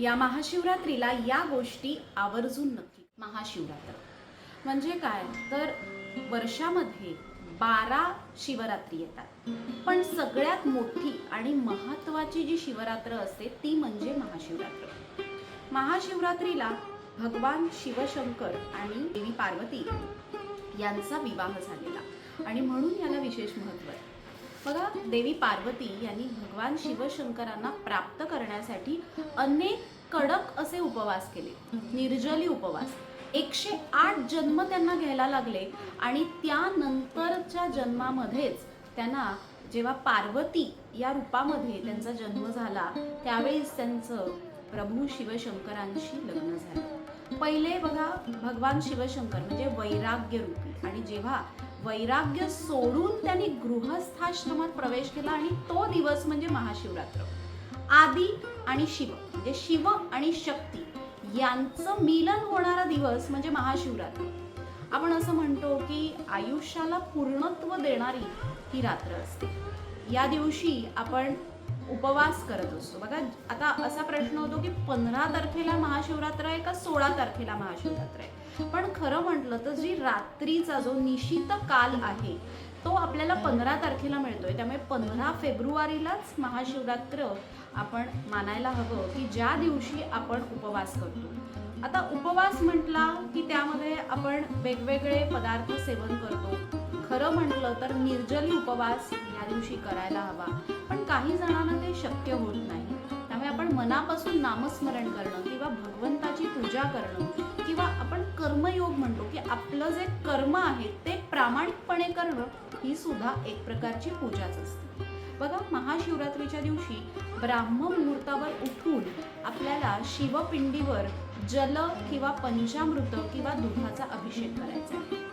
या महाशिवरात्रीला या गोष्टी आवर्जून नक्की. महाशिवरात्र. म्हणजे काय? तर वर्षामध्ये बारा शिवरात्री येतात. पण सगळ्यात मोठी आणि महत्त्वाची जी शिवरात्र असते ती म्हणजे महाशिवरात्र. महाशिवरात्रीला भगवान शिवशंकर आणि देवी पार्वती यांचा विवाह झालेला. आणि म्हणून याला विशेष महत्त्व आहे. बघा देवी पार्वती यांनी भगवान शिवशंकरांना प्राप्त करण्यासाठी अनेक कडक असे उपवास केले. निर्जली उपवास. एकशे आठ जन्म त्यांना घ्यायला लागले आणि त्यानंतरच्या जन्मामध्येच त्यांना जेव्हा पार्वती या रूपामध्ये त्यांचा जन्म झाला त्यावेळेस त्यांचं प्रभू शिवशंकरांशी लग्न झालं. पहिले बघा भगवान शिवशंकर म्हणजे वैराग्य रूपी आणि जेव्हा वैराग्य सोडून त्यांनी गृहस्थाश्रमात प्रवेश केला आणि तो दिवस म्हणजे महाशिवरात्र. आदी आणि शिव म्हणजे शिव आणि शक्ती यांचं मिलन होणारा दिवस म्हणजे महाशिवरात्र. आपण असं म्हणतो की आयुष्याला पूर्णत्व देणारी ही रात्र असते. या दिवशी आपण उपवास करत असतो. बघा आता असा प्रश्न होतो की पंधरा तारखेला महाशिवरात्र आहे का सोळा तारखेला महाशिवरात्र आहे? पण खरं म्हटलं तर जी रात्रीचा जो निशित काल आहे तो आपल्याला पंधरा तारखेला मिळतोय. त्यामुळे पंधरा फेब्रुवारीलाच महाशिवरात्र आपण मानायला हवं की ज्या दिवशी आपण उपवास करतो. आता उपवास म्हटला की त्यामध्ये आपण वेगवेगळे पदार्थ सेवन करतो. खरं म्हटलं तर निर्जली उपवास या दिवशी करायला हवा. पण काही जणांना ते शक्य होत नाही. त्यामुळे आपण मनापासून नामस्मरण करणं किंवा भगवंताची पूजा करणं किंवा आपण कर्मयोग म्हणतो की आपलं जे कर्म आहे ते प्रामाणिकपणे करणं ही सुद्धा एक प्रकारची पूजाच असते. बघा महाशिवरात्रीच्या दिवशी ब्राह्म मुहूर्तावर उठून आपल्याला शिवपिंडीवर जल किंवा पंचामृत किंवा दुधाचा अभिषेक करायचा आहे.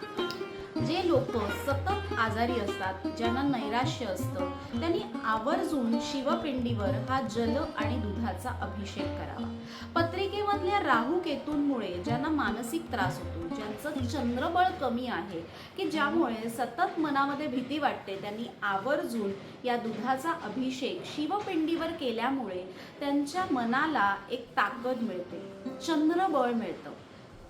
जे लोक सतत आजारी असतात ज्यांना नैराश्य असतं त्यांनी आवर्जून शिवपिंडीवर हा जल आणि दुधाचा अभिषेक करावा. पत्रिकेमधल्या राहू केतूंमुळे ज्यांना मानसिक त्रास होतो ज्यांचं चंद्रबळ कमी आहे की ज्यामुळे सतत मनामध्ये भीती वाटते त्यांनी आवर्जून या दुधाचा अभिषेक शिवपिंडीवर केल्यामुळे त्यांच्या मनाला एक ताकद मिळते चंद्रबळ मिळतं.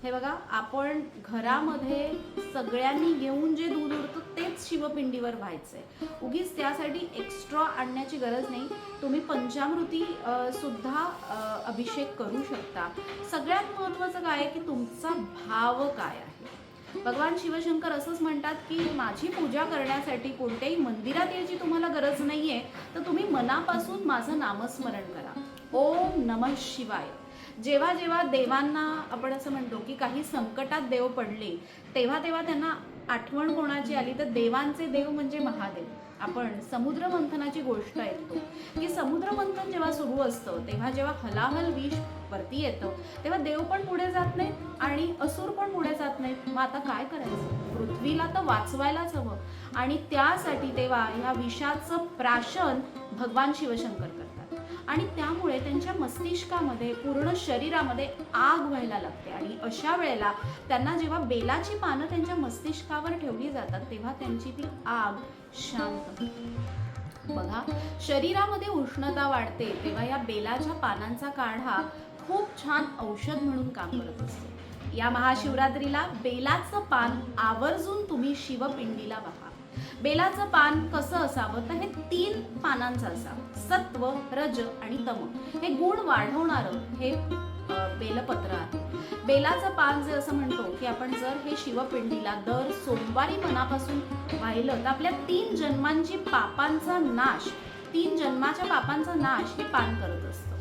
हे बघा आपण घरामध्ये सगळ्यांनी घेऊन जे दूध उरतं तेच शिवपिंडीवर व्हायचंय. उगीच त्यासाठी एक्स्ट्रा आणण्याची गरज नाही. तुम्ही पंचामृती सुद्धा अभिषेक करू शकता. सगळ्यात महत्त्वाचं काय आहे की तुमचा भाव काय आहे? भगवान शिवशंकर असंच म्हणतात की माझी पूजा करण्यासाठी कोणत्याही मंदिरात यायची तुम्हाला गरज नाहीये. तर तुम्ही मनापासून माझं नामस्मरण करा. ओम नमः शिवाय. जेव्हा जेव्हा देवांना आपण असं म्हणतो की काही संकटात देव पडले तेव्हा तेव्हा त्यांना आठवण कोणाची आली? तर देवांचे देव म्हणजे महादेव. आपण समुद्र मंथनाची गोष्ट ऐकतो की समुद्र मंथन जेव्हा सुरू असतं तेव्हा जेव्हा हलाहल विष वरती येतं तेव्हा देव पण पुढे जात नाहीत आणि असुर पण पुढे जात नाहीत. मग आता काय करायचं? पृथ्वीला तर वाचवायलाच हवं. आणि त्यासाठी तेव्हा ह्या विषाचं प्राशन भगवान शिवशंकर करतात. आणि त्यामुळे त्यांच्या मस्तिष्कामध्ये पूर्ण शरीरामध्ये आग व्हायला लागते. आणि अशा वेळेला त्यांना जेव्हा बेलाची पानं त्यांच्या मस्तिष्कावर ठेवली जातात तेव्हा त्यांची ती आग शांत होते. बघा शरीरामध्ये उष्णता वाढते तेव्हा या बेलाच्या पानांचा काढा खूप छान औषध म्हणून काम करत असतो. या महाशिवरात्रीला बेलाचं पान आवर्जून तुम्ही शिवपिंडीला वाहा बेलाचं पान कसं असावं? तर हे तीन पानांचं असावं. सत्व रज आणि तम. हे गुण वाढवणारं हे बेलपत्र आहे. बेलाचं पान जे असं म्हणतो की आपण जर हे शिवपिंडीला दर सोमवारी मनापासून वाहिलं तर आपल्या तीन जन्मांची पापांचा नाश तीन जन्माच्या पापांचा नाश हे पान करत असतं.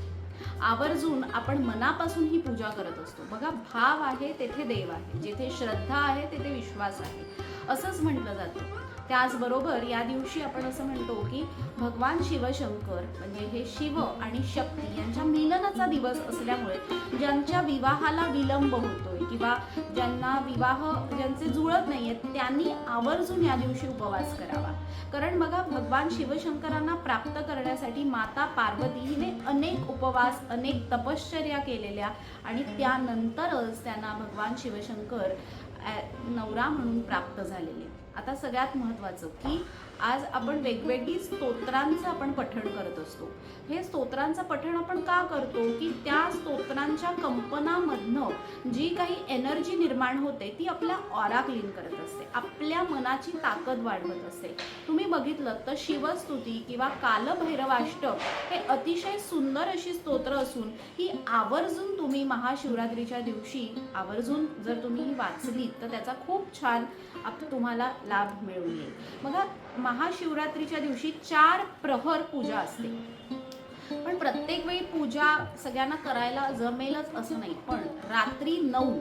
आवर्जून आपण मनापासून ही पूजा करत असतो. बघा भाव आहे तेथे देव आहे. जेथे श्रद्धा आहे तेथे विश्वास आहे. असंच म्हटलं जातं. त्याचबरोबर या दिवशी आपण असं म्हणतो की भगवान शिवशंकर म्हणजे हे शिव आणि शक्ती यांच्या मिलनाचा दिवस असल्यामुळे ज्यांच्या विवाहाला विलंब होतोय किंवा ज्यांना विवाह ज्यांचे जुळत नाहीयेत त्यांनी आवर्जून या दिवशी उपवास करावा. कारण बघा भगवान शिवशंकरांना प्राप्त करण्यासाठी माता पार्वती हिने अनेक उपवास अनेक तपश्चर्या केलेल्या आणि त्यानंतरच त्यांना भगवान शिवशंकर नवरा म्हणून प्राप्त झालेले. आता सगळ्यात महत्त्वाचं की आज आपण वेगवेगळी स्तोत्रांचं आपण पठण करत असतो. हे स्तोत्रांचं पठण आपण का करतो? की त्या स्तोत्रांच्या कंपनामधनं जी काही एनर्जी निर्माण होते ती आपल्या ऑरा क्लीन करत असते. आपल्या मनाची ताकद वाढवत असते. तुम्ही बघितलं तर शिवस्तुती किंवा कालभैरवाष्टक हे अतिशय सुंदर अशी स्तोत्र असून ही आवर्जून तुम्ही महाशिवरात्रीच्या दिवशी आवर्जून जर तुम्ही ही वाचलीत तर त्याचा खूप छान आप तुम्हाला लाभ मिळून येईल. बघा महाशिवरात्रीच्या दिवशी चार प्रहर पूजा असते. पण प्रत्येक वेळी पूजा सगळ्यांना करायला जमेलच असं नाही. पण रात्री नऊ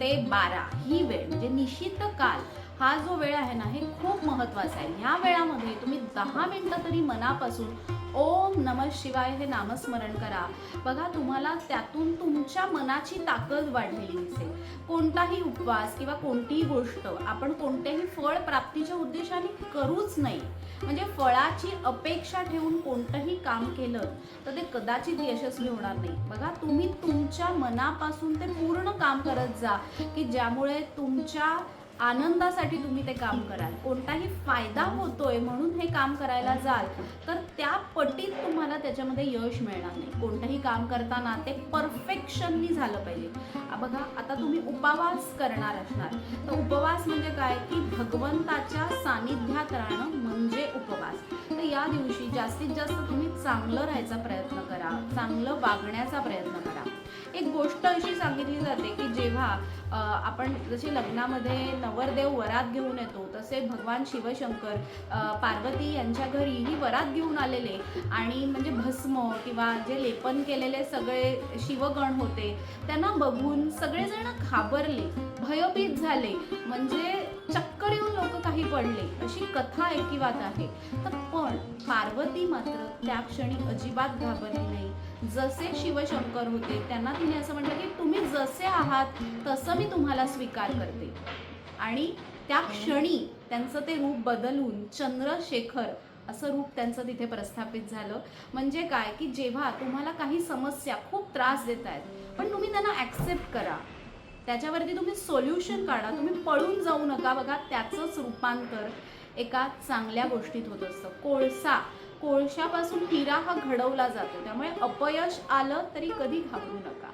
ते बारा ही वेळ म्हणजे निश्चित काल हा जो वेळ आहे ना हे खूप महत्त्वाचा आहे. ह्या वेळामध्ये तुम्ही दहा मिनटं तरी मनापासून ओम नम शिवाय हे नामस्मरण करा. बघा तुम्हाला त्यातून तुमच्या मनाची ताकद वाढलेली दिसेल. कोणताही उपवास किंवा कोणतीही गोष्ट आपण कोणत्याही फळ प्राप्तीच्या उद्देशाने करूच नाही. म्हणजे फळाची अपेक्षा ठेवून कोणतंही काम केलं तर ते कदाचित यशस्वी होणार नाही. बघा तुम्ही तुमच्या मनापासून ते पूर्ण काम करत जा की ज्यामुळे तुमच्या आनंदासाठी तुम्ही ते काम कराल. कोणताही फायदा होतोय म्हणून हे काम करायला जाल तर त्या पटीत तुम्हाला त्याच्यामध्ये यश मिळणार नाही. कोणतंही काम करताना ते परफेक्शनली झालं पाहिजे. बघा आता तुम्ही उपवास करणार असणार. तर उपवास म्हणजे काय? की भगवंताच्या सानिध्यात राहणं म्हणजे उपवास. तर या दिवशी जास्तीत जास्त तुम्ही चांगलं राहायचा प्रयत्न करा चांगलं वागण्याचा प्रयत्न करा. एक गोष्ट अशी सांगितली जाते की जेव्हा आपण जसे लग्नामध्ये नवरदेव वरात घेऊन येतो तसे भगवान शिवशंकर पार्वती यांच्या घरी ही वरात घेऊन आलेले. आणि म्हणजे भस्म किंवा जे लेपन केलेले सगळे शिवगण होते त्यांना बघून सगळेजण घाबरले भयभीत झाले. म्हणजे चक्कर येऊन पडले अशी कथा ऐकिवात आहे. तर पण पार्वती मात्र त्या क्षणी अजिबात घाबरली नाही. जसे शिवशंकर होते त्यांना तिने असं म्हटलं की तुम्ही जसे आहात तसं मी तुम्हाला स्वीकार करते. आणि त्या क्षणी त्यांचं ते रूप बदलून चंद्रशेखर असं रूप त्यांचं तिथे प्रस्थापित झालं. म्हणजे काय? की जेव्हा तुम्हाला काही समस्या खूप त्रास देत आहेत पण तुम्ही त्यांना ॲक्सेप्ट करा. त्याच्यावरती तुम्ही सोल्युशन काढा. तुम्ही पळून जाऊ नका बघा. त्याचंच रूपांतर एका चांगल्या गोष्टीत होत असतं. कोळसा. कोळशापासून हिरा हा घडवला जातो. त्यामुळे अपयश आलं तरी कधी घाबरू नका.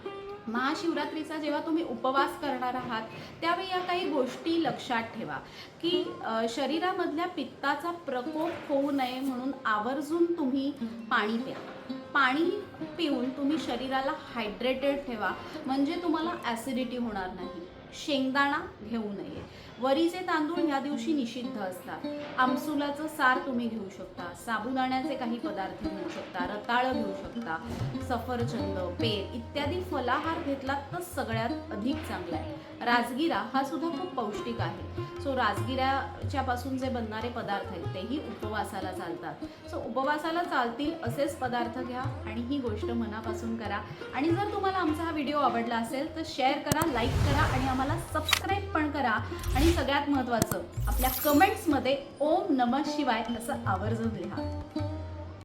महाशिवरात्रीचा जेव्हा तुम्ही उपवास करणार आहात त्यावेळी या काही गोष्टी लक्षात ठेवा की शरीरामधल्या पित्ताचा प्रकोप होऊ नये म्हणून आवर्जून तुम्ही पाणी प्या. पाणी पिऊन तुम्ही शरीराला हायड्रेटेड ठेवा. म्हणजे तुम्हाला ॲसिडिटी होणार नाही. शेंगदाणा घेऊ नये. वरीचे तांदूळ ह्या दिवशी निषिद्ध असतात. आमसुलाचं सार तुम्ही घेऊ शकता साबुदाण्याचे काही पदार्थ घेऊ शकता रताळं घेऊ शकता सफरचंद पेर इत्यादी फलाहार घेतलात तर सगळ्यात अधिक चांगला आहे. राजगिरा हा सुद्धा खूप पौष्टिक आहे. सो राजगिऱ्याच्या पासून जे बनणारे पदार्थ आहेत तेही उपवासाला चालतात. सो उपवासाला चालतील असेच पदार्थ घ्या आणि ही गोष्ट मनापासून करा. आणि जर तुम्हाला आमचा हा व्हिडिओ आवडला असेल तर शेअर करा लाईक करा आणि आम्हाला सबस्क्राईब पण करा. आणि आणि सगळ्यात महत्त्वाचं आपल्या कमेंट्समध्ये ओम नमः शिवाय असं आवर्जून लिहा.